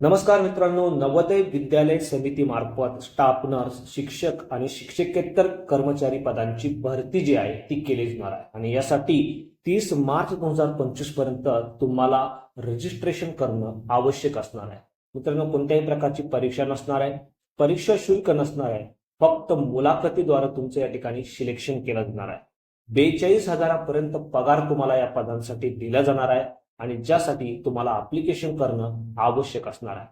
नमस्कार मित्रांनो नवोदय विद्यालय समिती मार्फत स्टाफ नर्स शिक्षक आणि शिक्षकेतर कर्मचारी पदांची भरती जी आहे ती केली जाणार आहे. आणि यासाठी तीस मार्च दोन हजार पंचवीसपर्यंत तुम्हाला रजिस्ट्रेशन करणं आवश्यक असणार आहे. मित्रांनो कोणत्याही प्रकारची परीक्षा नसणार आहे परीक्षा शुल्क नसणार आहे फक्त मुलाखतीद्वारे तुमचं या ठिकाणी सिलेक्शन केलं जाणार आहे. बेचाळीस हजारापर्यंत पगार तुम्हाला या पदांसाठी दिला जाणार आहे. आणि ज्यासाठी तुम्हाला अप्लिकेशन करणं आवश्यक असणार आहे.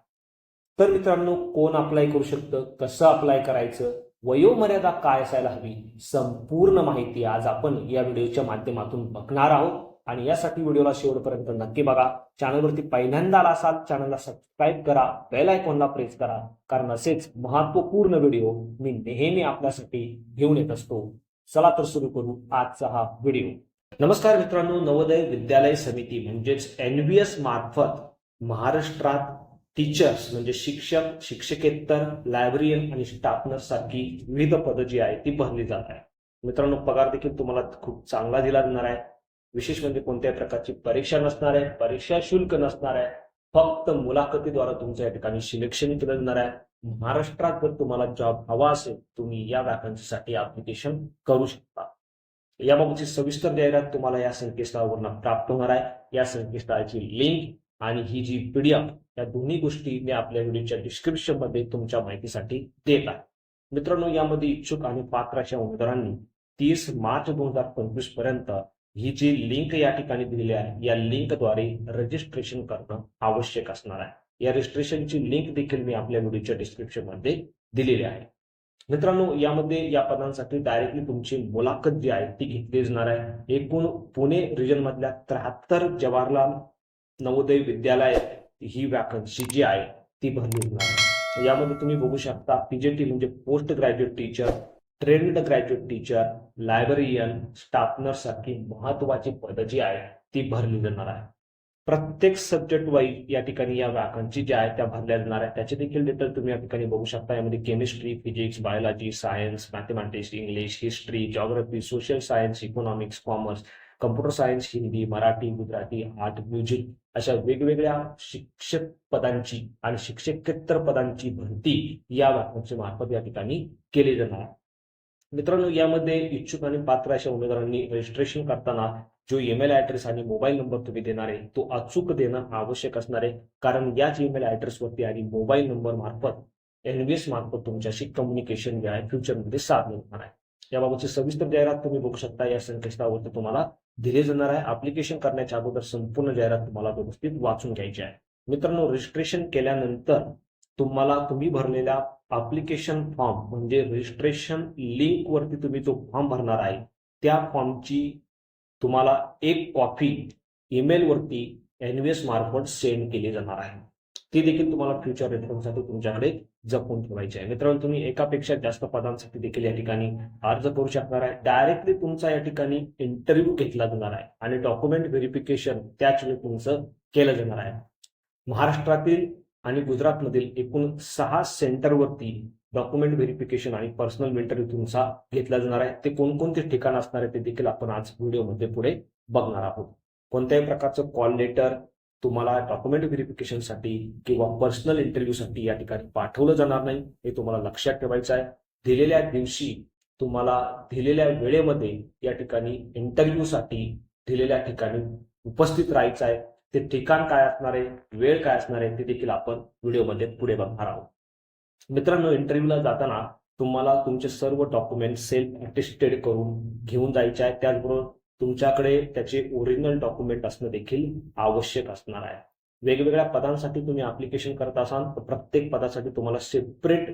तर मित्रांनो कोण अप्लाय करू शकतं? कसं अप्लाय करायचं? वयोमर्यादा काय असायला हवी? संपूर्ण माहिती आज आपण या व्हिडिओच्या माध्यमातून बघणार आहोत. आणि यासाठी व्हिडिओला शेवटपर्यंत नक्की बघा. चॅनलवरती पहिल्यांदा आला असाल चॅनलला सबस्क्राईब करा. बेल आयकॉनला प्रेस करा. कारण असेच महत्त्वपूर्ण व्हिडिओ मी नेहमी आपल्यासाठी घेऊन येत असतो. चला तर सुरू करू आजचा हा व्हिडिओ. नमस्कार मित्रांनो नवोदय विद्यालय समिती म्हणजेच एनबीएस मार्फत महाराष्ट्रात टीचर्स म्हणजे शिक्षक शिक्षकेतर लायब्ररियन आणि स्टाफ नर्स सारखी विविध पदं जी आहे ती भरली जात आहे मित्रांनो पगार देखील तुम्हाला खूप चांगला दिला जाणार आहे. विशेष म्हणजे कोणत्याही प्रकारची परीक्षा नसणार आहे परीक्षा शुल्क नसणार आहे. फक्त मुलाखतीद्वारा तुमचं या ठिकाणी सिलेक्शन केलं जाणार आहे. महाराष्ट्रात जर तुम्हाला जॉब हवा असेल तुम्ही या वॅकन्सीसाठी अप्लिकेशन करू शकता. याबाबतची सविस्तर जाहिरात तुम्हाला या संकेतस्थळावरून प्राप्त होणार आहे. या संकेतस्थळाची लिंक आणि ही जी पीडीएफ या दोन्ही गोष्टी मी आपल्या व्हिडिओच्या डिस्क्रिप्शनमध्ये तुमच्या माहितीसाठी देत आहे. मित्रांनो यामध्ये इच्छुक आणि पात्र अशा उमेदवारांनी तीस मार्च दोन हजार पंचवीसपर्यंत ही जी लिंक या ठिकाणी दिलेली आहे या लिंकद्वारे रजिस्ट्रेशन करणं आवश्यक असणार आहे. या रजिस्ट्रेशनची लिंक देखील मी आपल्या व्हिडिओच्या डिस्क्रिप्शनमध्ये दिलेली आहे. मित्रांनो यामध्ये या पदांसाठी डायरेक्टली तुमची मुलाखत जी आहे ती घेतली जाणार आहे. एकूण पुणे रिजन मधल्या त्र्याहत्तर जवाहरलाल नवोदय विद्यालय ही वॅकन्सी जी आहे ती भरली जाणार आहे. यामध्ये तुम्ही बघू शकता पीजेटी म्हणजे post graduate teacher trained graduate teacher librarian staff nurse सारखी महत्वाची पदं जी आहे ती भरली जाणार आहे. प्रत्येक सब्जेक्ट वाईज या ठिकाणी या वॅकन्सी ज्या आहेत त्या भरल्या जाणार आहेत. त्याचे देखील डिटेल तुम्ही या ठिकाणी बघू शकता. यामध्ये chemistry physics biology science mathematics English history geography social science economics commerce computer science Hindi Marathi Gujarati art music अशा वेगवेगळ्या शिक्षक पदांची आणि शिक्षकेतर पदांची भरती या वॅकन्सी मार्फत या ठिकाणी केली जाणार. आहे मित्रांनो यामध्ये इच्छुक आणि पात्र अशा उमेदवारांनी रजिस्ट्रेशन करताना जो ईमेल ऍड्रेस आणि मोबाईल नंबर तुम्ही देणार आहे तो अचूक देणं आवश्यक असणार आहे. कारण याच ईमेल ऍड्रेसवरती आणि मोबाईल नंबर मार्फत एनव्हीएस मार्फत तुमच्याशी कम्युनिकेशन जे आहे फ्युचरमध्ये साधलं जाणार आहे. याबाबतची सविस्तर जाहिरात तुम्ही बघू शकता. या संकेतस्थळावरती तुम्हाला दिले जाणार आहे. अप्लिकेशन करण्याच्या अगोदर संपूर्ण जाहिरात तुम्हाला व्यवस्थित वाचून घ्यायची आहे. मित्रांनो रजिस्ट्रेशन केल्यानंतर तुम्हाला तुम्ही भरलेल्या अप्लिकेशन फॉर्म म्हणजे रजिस्ट्रेशन लिंक वरती तुम्ही जो फॉर्म भरणार आहे. त्या फॉर्मची तुम्हाला एक कॉपी ईमेल वरती एनव्हीएस मार्फत सेंड केली जाणार आहे. ती देखील तुम्हाला फ्युचर रेफरन्ससाठी तुमच्याकडे जपून ठेवायची आहे. मित्रांनो तुम्ही एकापेक्षा जास्त पदांसाठी देखील या ठिकाणी अर्ज करू शकणार आहे. डायरेक्टली तुमचा या ठिकाणी इंटरव्ह्यू घेतला जाणार आहे. आणि डॉक्युमेंट व्हेरिफिकेशन त्याच वेळी तुमचं केलं जाणार आहे. महाराष्ट्रातील आणि गुजरातमधील एकूण सहा सेंटरवरती डॉक्युमेंट व्हेरिफिकेशन आणि पर्सनल इंटरव्ह्यू तुमचा घेतला जाणार आहे. ते कोणकोणते ठिकाण असणार आहे ते देखील आपण आज व्हिडिओमध्ये पुढे बघणार आहोत. कोणत्याही प्रकारचं कॉल लेटर तुम्हाला डॉक्युमेंट व्हेरिफिकेशनसाठी किंवा पर्सनल इंटरव्ह्यूसाठी या ठिकाणी पाठवलं जाणार नाही हे तुम्हाला लक्षात ठेवायचं आहे. दिलेल्या दिवशी तुम्हाला दिलेल्या वेळेमध्ये या ठिकाणी इंटरव्ह्यूसाठी दिलेल्या ठिकाणी उपस्थित राहायचं आहे. ते ठिकाण काय असणार आहे? वेळ काय असणार आहे? ते देखील आपण व्हिडिओमध्ये पुढे बघणार आहोत. मित्रांनो इंटरव्ह्यूला जाताना तुम्हाला तुमचे सर्व डॉक्युमेंट सेल्फ अटेस्टेड करून घेऊन जायचे आहे. त्याचबरोबर तुमच्याकडे त्याचे ओरिजिनल डॉक्युमेंट असणं देखील आवश्यक असणार आहे. वेगवेगळ्या पदांसाठी तुम्ही अप्लिकेशन करत असाल तर प्रत्येक पदासाठी तुम्हाला separate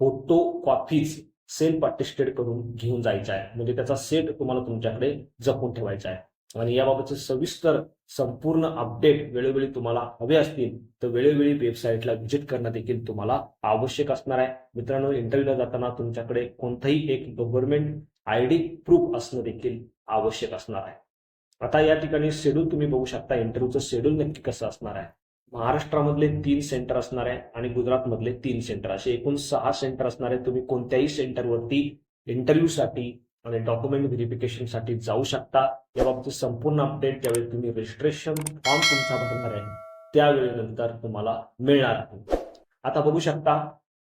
photo copies self attested करून घेऊन जायचं आहे. म्हणजे त्याचा सेट तुम्हाला तुमच्याकडे जपून ठेवायचा आहे. आणि याबाबतचे सविस्तर संपूर्ण अपडेट वेळोवेळी तुम्हाला हवे असतील तर वेळोवेळी वेबसाईटला व्हिजिट करणं देखील तुम्हाला आवश्यक असणार आहे. मित्रांनो इंटरव्ह्यूला जाताना तुमच्याकडे कोणतंही एक गव्हर्नमेंट आय डी प्रूफ असणं देखील आवश्यक असणार आहे. आता या ठिकाणी शेड्यूल तुम्ही बघू शकता इंटरव्ह्यूचं शेड्यूल नक्की कसं असणार आहे. महाराष्ट्रामधले तीन सेंटर असणार आहे आणि गुजरातमधले तीन सेंटर असे एकूण सहा सेंटर असणार आहे तुम्ही कोणत्याही सेंटरवरती इंटरव्ह्यूसाठी आणि डॉक्युमेंट व्हेरिफिकेशनसाठी जाऊ शकता. याबाबतीत संपूर्ण अपडेट ज्यावेळी तुम्ही रजिस्ट्रेशन फॉर्म तुमचा भरणार आहे त्यावेळेनंतर तुम्हाला मिळणार आहे. आता बघू शकता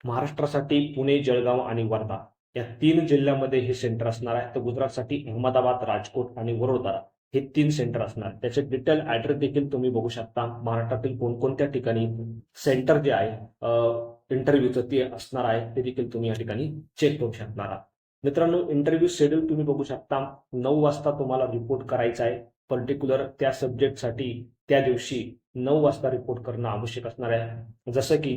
महाराष्ट्रासाठी पुणे जळगाव आणि वर्धा या तीन जिल्ह्यामध्ये हे सेंटर असणार आहे. तर गुजरातसाठी अहमदाबाद राजकोट आणि वडोदरा हे तीन सेंटर असणार त्याचे डिटेल ऍड्रेस देखील तुम्ही बघू शकता. महाराष्ट्रातील कोणकोणत्या ठिकाणी सेंटर जे आहे इंटरव्ह्यूचं ते असणार आहे ते देखील तुम्ही या ठिकाणी चेक करू शकणार आहात. मित्रांनो इंटरव्ह्यू शेड्यूल तुम्ही बघू शकता. नऊ वाजता तुम्हाला रिपोर्ट करायचा आहे. पर्टिक्युलर त्या सब्जेक्टसाठी त्या दिवशी नऊ वाजता रिपोर्ट करणं आवश्यक असणार आहे. जसं की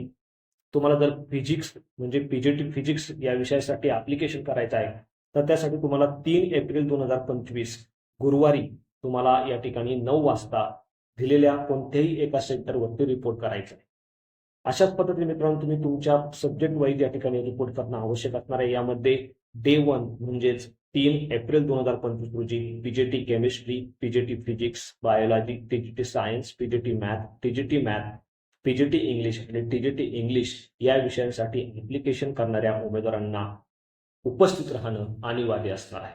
तुम्हाला जर फिजिक्स म्हणजे पीजीटी फिजिक्स या विषयासाठी ऍप्लिकेशन करायचं आहे तर त्यासाठी तुम्हाला तीन एप्रिल दोन हजार पंचवीस गुरुवारी तुम्हाला या ठिकाणी नऊ वाजता दिलेल्या कोणत्याही एका सेंटरवरती रिपोर्ट करायचा आहे. अशाच पद्धतीने मित्रांनो तुम्ही तुमच्या सब्जेक्ट वाईज या ठिकाणी रिपोर्ट करणं आवश्यक असणार आहे. यामध्ये डे वन म्हणजेच तीन एप्रिल दोन हजार पंचवीस रोजी PGT chemistry PGT physics biology TGT science PGT math TGT math PGT English आणि टीजीटी इंग्लिश या विषयांसाठी ऍप्लिकेशन करणाऱ्या उमेदवारांना उपस्थित राहणं अनिवार्य असणार आहे.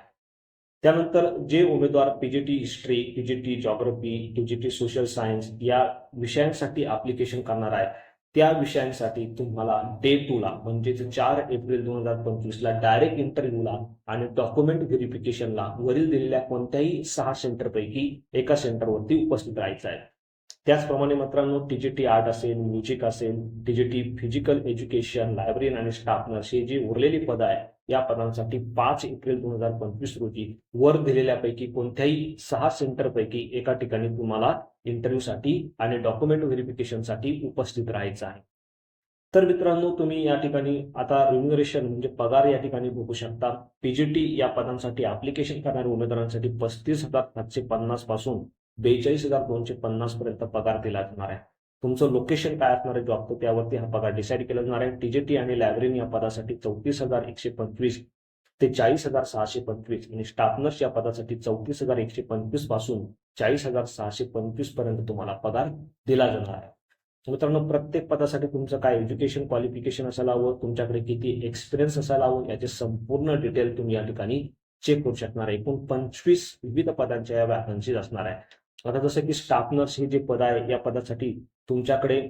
त्यानंतर जे उमेदवार PGT history PGT geography PGT social science या विषयांसाठी ऍप्लिकेशन करणार आहे त्या विषयांसाठी तुम्हाला डे टूला म्हणजेच चार एप्रिल दोन हजार पंचवीसला डायरेक्ट इंटरव्ह्यूला आणि डॉक्युमेंट व्हेरिफिकेशनला वरील दिलेल्या कोणत्याही सहा सेंटरपैकी एका सेंटरवरती उपस्थित राहायचं आहे. त्याचप्रमाणे मित्रांनो टीजीटी आर्ट असेल म्युझिक असेल टीजीटी फिजिकल एज्युकेशन लायब्ररी आणि स्टाफ नर्स हे जी उरलेली पद आहे या पदांसाठी पाच एप्रिल दोन हजार पंचवीस रोजी वर दिलेल्यापैकी कोणत्याही सहा सेंटरपैकी एका ठिकाणी तुम्हाला इंटरव्ह्यूसाठी आणि डॉक्युमेंट व्हेरिफिकेशनसाठी उपस्थित राहायचं आहे. तर मित्रांनो तुम्ही या ठिकाणी आता रिम्युनरेशन म्हणजे पगार या ठिकाणी बघू शकता. पीजीटी या पदांसाठी ऍप्लिकेशन करणाऱ्या उमेदवारांसाठी पस्तीस हजार सातशे पन्नासपासून बेचाळीस हजार दोनशे पन्नास पर्यंत पगार दिला जाणार आहे. तुमचं लोकेशन काय असणार आहे जॉबचं त्यावरती हा पगार डिसाईड केला जाणार आहे. टीजेटी आणि लॅबरेन या पदासाठी चौतीस हजार एकशे पंचवीस ते चाळीस हजार सहाशे पंचवीस आणि स्टाफनर्स या पदासाठी चौतीस हजार एकशे पंचवीसपासून चाळीस हजार सहाशे पंचवीसपर्यंत तुम्हाला पगार दिला जाणार आहे. मित्रांनो प्रत्येक पदासाठी तुमचं काय एज्युकेशन क्वालिफिकेशन असायला हवं तुमच्याकडे किती एक्सपिरियन्स असायला हवं याचे संपूर्ण डिटेल तुम्ही या ठिकाणी चेक करू शकणार आहे. एकूण पंचवीस विविध पदांच्या या वॅकन्सीज असणार आहे. आता जसं की स्टाफनर्स हे जे पद आहे या पदासाठी तुमच्याकडे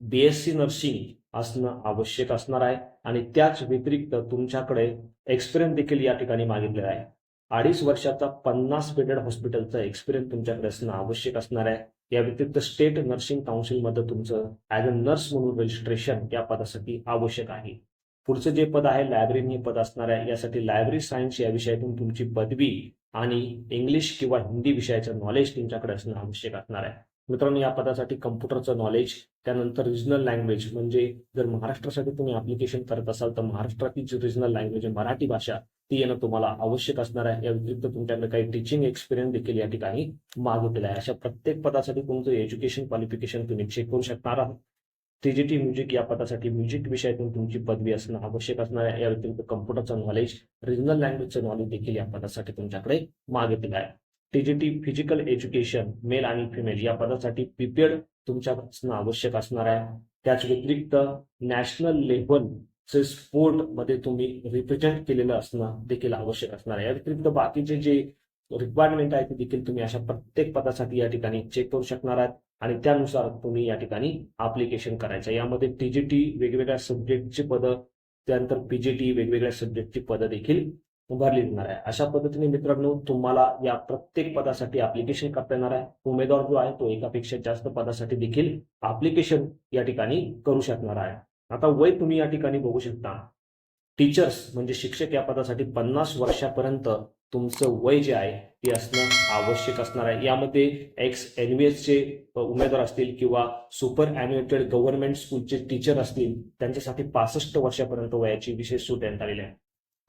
बीएससी नर्सिंग असणं आवश्यक असणार आहे आणि त्याच व्यतिरिक्त तुमच्याकडे एक्सपिरियन्स देखील या ठिकाणी मागितलेला आहे. अडीच वर्षाचा पन्नास बेडेड हॉस्पिटलचा एक्सपिरियन्स तुमच्याकडे असणं आवश्यक असणार आहे. या व्यतिरिक्त स्टेट नर्सिंग काउन्सिलमध्ये तुमचं ऍज अ नर्स म्हणून रजिस्ट्रेशन या पदासाठी आवश्यक आहे. पुढचं जे पद आहे लायब्ररी हे पद असणार आहे. यासाठी लायब्ररी सायन्स या विषयातून तुमची पदवी आणि इंग्लिश किंवा हिंदी विषयाचं नॉलेज तुमच्याकडे असणं आवश्यक असणार आहे. मित्रांनो या पदासाठी कम्प्युटरचं नॉलेज त्यानंतर रिजनल लँग्वेज म्हणजे जर महाराष्ट्रासाठी तुम्ही ऍप्लिकेशन करत असाल तर महाराष्ट्रातील जी रिजनल लँग्वेज आहे मराठी भाषा ती येणं तुम्हाला आवश्यक असणार आहे. या व्यतिरिक्त तुमच्याकडे काही टीचिंग एक्सपिरियन्स देखील या ठिकाणी मागवलेला आहे. अशा प्रत्येक पदासाठी तुमचं एज्युकेशन क्वालिफिकेशन तुम्ही चेक करू शकणार आहात. टीजीटी म्युझिक या पदासाठी म्युझिक विषयातून तुमची पदवी असणं आवश्यक असणार आहे. या व्यतिरिक्त कम्प्युटरचं नॉलेज रिजनल लँग्वेजचं नॉलेज देखील या पदासाठी तुमच्याकडे मागितलं आहे. टीजीटी फिजिकल एज्युकेशन मेल आणि फिमेल या पदासाठी पीपीएड तुमच्या आवश्यक असणार आहे. त्याच व्यतिरिक्त नॅशनल लेव्हलचे स्पोर्टमध्ये तुम्ही रिप्रेझेंट केलेलं असणं देखील आवश्यक असणार आहे. या व्यतिरिक्त बाकीचे जे रिक्वायरमेंट आहे ते देखील तुम्ही अशा प्रत्येक पदासाठी या ठिकाणी चेक करू शकणार आहात. आणि त्यानुसार तुम्ही या ठिकाणी अप्लिकेशन करायचं यामध्ये टीजीटी वेगवेगळ्या सब्जेक्टची पदं त्यानंतर पीजीटी वेगवेगळ्या सब्जेक्टची पदं देखील उभारली जाणार आहे. अशा पद्धतीने मित्रांनो तुम्हाला या प्रत्येक पदासाठी अप्लिकेशन करता येणार आहे. उमेदवार जो आहे तो एकापेक्षा जास्त पदासाठी देखील अप्लिकेशन या ठिकाणी करू शकणार आहे. आता वय तुम्ही या ठिकाणी बघू शकता. टीचर्स म्हणजे शिक्षक या पदासाठी पन्नास वर्षापर्यंत तुमचं वय जे आहे ते असणं आवश्यक असणार आहे. यामध्ये एक्स चे उमेदवार असतील किंवा सुपर अॅन्युएटेड गव्हर्नमेंट स्कूलचे टीचर असतील त्यांच्यासाठी पासष्ट वर्षापर्यंत वयाची विशेष सूट देण्यात आलेली आहे.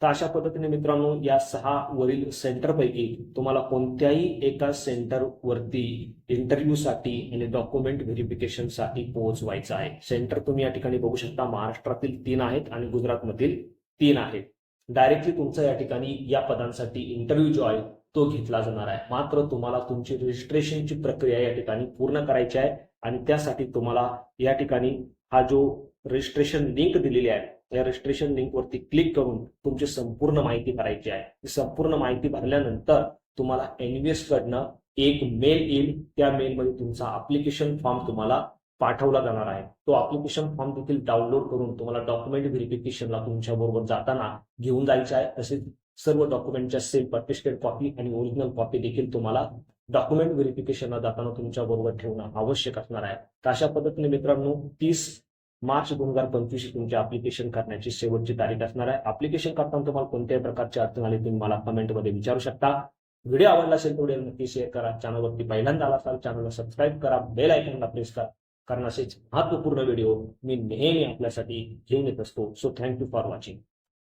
तर अशा पद्धतीने मित्रांनो या सहा वरील सेंटरपैकी तुम्हाला कोणत्याही एका सेंटरवरती इंटरव्ह्यूसाठी आणि डॉक्युमेंट व्हेरिफिकेशनसाठी पोहोचवायचं आहे. सेंटर तुम्ही या ठिकाणी बघू शकता महाराष्ट्रातील तीन आहेत आणि गुजरातमधील तीन आहेत. डायरेक्टली तुमचा या ठिकाणी या पदांसाठी इंटरव्ह्यू जो आहे तो घेतला जाणार आहे. मात्र तुम्हाला तुमची रजिस्ट्रेशनची प्रक्रिया या ठिकाणी पूर्ण करायची आहे आणि त्यासाठी तुम्हाला या ठिकाणी हा जो रजिस्ट्रेशन लिंक दिलेली आहे या रजिस्ट्रेशन लिंकवरती क्लिक करून तुमची संपूर्ण माहिती भरायची आहे. संपूर्ण माहिती भरल्यानंतर तुम्हाला एनव्हीएस कडनं एक मेल येईल. त्या मेलमध्ये तुमचा अप्लिकेशन फॉर्म तुम्हाला पाठवला जाणार आहे. तो अप्लिकेशन फॉर्म देखील डाउनलोड करून तुम्हाला डॉक्युमेंट व्हेरिफिकेशनला तुमच्या बरोबर जाताना घेऊन जायचे आहे. तसेच सर्व डॉक्युमेंटच्या सेम पर्टिस्टेड कॉपी आणि ओरिजिनल कॉपी देखील तुम्हाला डॉक्युमेंट व्हेरिफिकेशनला जाताना तुमच्या बरोबर ठेवणं आवश्यक असणार आहे. तर अशा पद्धतीने मित्रांनो तीस मार्च दोन हजार पंचवीस तुमचे अप्लिकेशन करण्याची शेवटची तारीख असणार आहे. अप्लिकेशन करताना तुम्हाला कोणत्याही प्रकारची अडचण आली तुम्ही मला कमेंटमध्ये विचारू शकता. व्हिडिओ आवडला असेल तर नक्की शेअर करा. चॅनलवरती पहिल्यांदा आला असाल चॅनलला सबस्क्राईब करा. बेल आयकॉनला प्रेस करा. कारण असेच महत्त्वपूर्ण व्हिडिओ मी नेहमी आपल्यासाठी घेऊन येत असतो. So thank you for watching